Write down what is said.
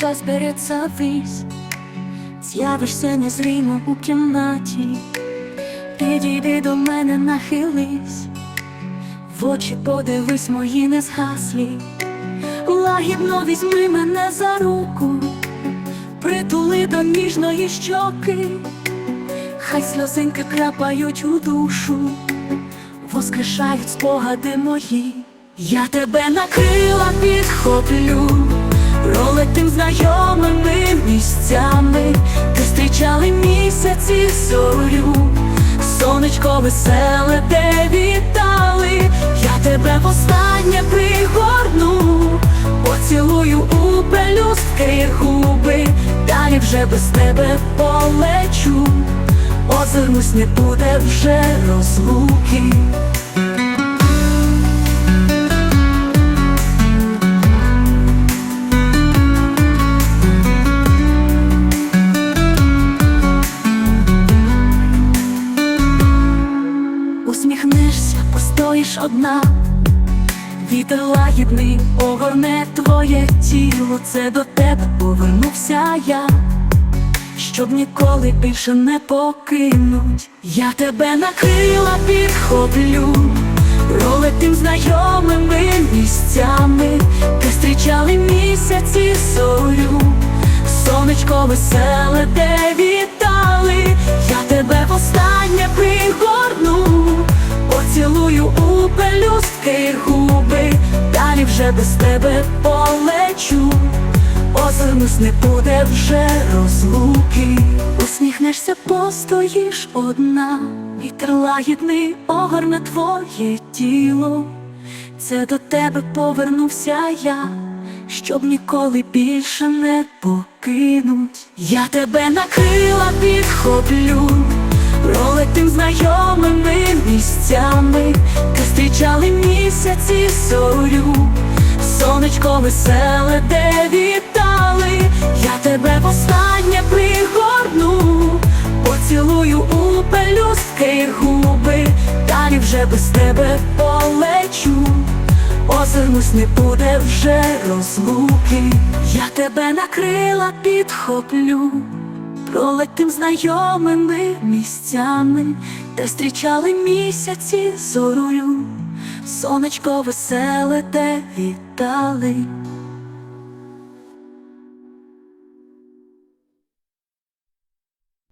душа збереться вись, з'явишся незримо у кімнаті, підійди до мене, нахились, в очі подивись мої не згаслі, лагідно візьми мене за руку, притули до ніжної щоки, хай сльозинки крапають у душу, воскрешають спогади мої. Я тебе на крила підхоплю, пролетим знайомими місцями, ти зустрічали місяці зорю, сонечко веселе, де вітали, я тебе востаннє пригорну, поцілую у пелюстки губи, далі вже без тебе полечу, озирнусь, не буде вже розлуки. Постоїш одна, вітер лагідний огорне твоє тіло, це до тебе повернувся я, щоб ніколи більше не покинуть. Я тебе на крила підхоплю, пролетим знайомими місцями, де зустрічали місяці зорю, сонечко веселе, де вітали, вже без тебе полечу, озирнусь, не буде вже розлуки, усміхнешся, постоїш одна, вітер лагідний огорне твоє тіло. Це до тебе повернувся я, щоб ніколи більше не покинуть. Я тебе на крила підхоплю, пролетим знайомими місцями, де зустрічали місяці зорю, сонечко веселе, де вітали, я тебе востаннє пригорну, поцілую у пелюстки губи, далі вже без тебе полечу. Озирнусь, не буде вже розлуки, я тебе на крила підхоплю, пролетим знайомими місцями, де зустрічали місяці зорою, сонечко веселе, де вітали.